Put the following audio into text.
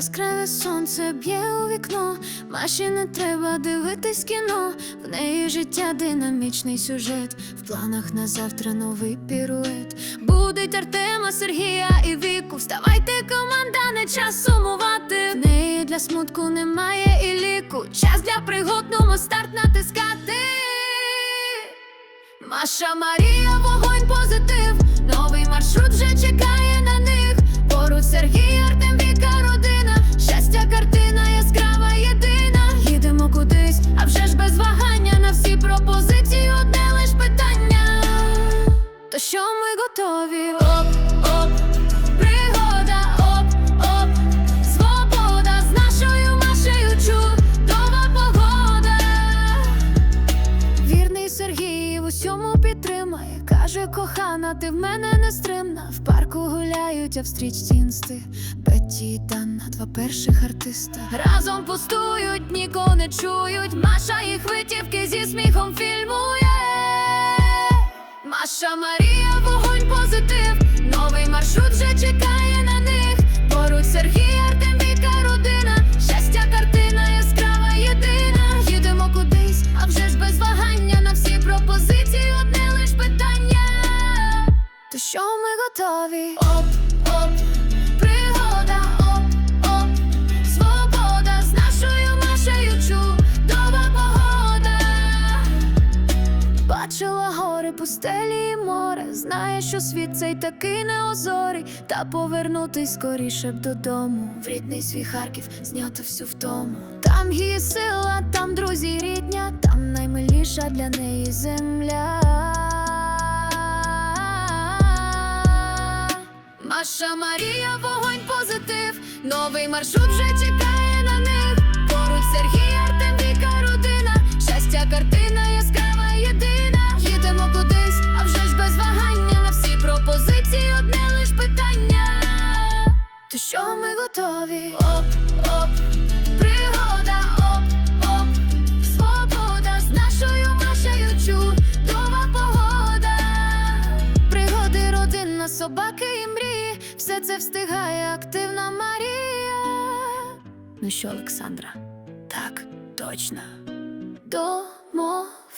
Яскраве сонце б'є у вікно, Маші не треба дивитись кіно. В неї життя динамічний сюжет, в планах на завтра новий пірует. Будить Артема, Сергія і Віку. Вставайте, команда, не час сумувати. В неї для смутку немає і ліку. Час для пригод, старт натискати. Маша Марія, вогонь позитив. Новий маршрут вже чекає підтримає. Каже, кохана, ти в мене нестримна. В парку гуляють, а в стрічці інсти. Бетті і два перших артиста. Разом пустують, нікого не чують. Маша їх витівки зі сміхом фільмує. Маша Марія, вогонь позитив. Новий маршрут вже чекає що ми готові? Оп, оп, пригода, оп, оп, свобода з нашою Машею чудова погода. Бачила гори, пустелі і море. Знає, що світ цей такий неозорий. Та повернутись скоріше б додому. В рідний свій Харків знято всю втому. Там її сила, там друзі рідня, там наймиліша для неї земля. Маша Марія, вогонь позитив. Новий маршрут вже чекає на них. Поруч Сергій, Артем, Віка, родина. Щастя, картина яскрава, єдина. Їдемо кудись, а вже ж без вагання. Всі пропозиції одне лиш питання. То що ми готові? Оп, оп, Все це встигає активна Марія. Ну що, Олександра? Так, точно. Домовились.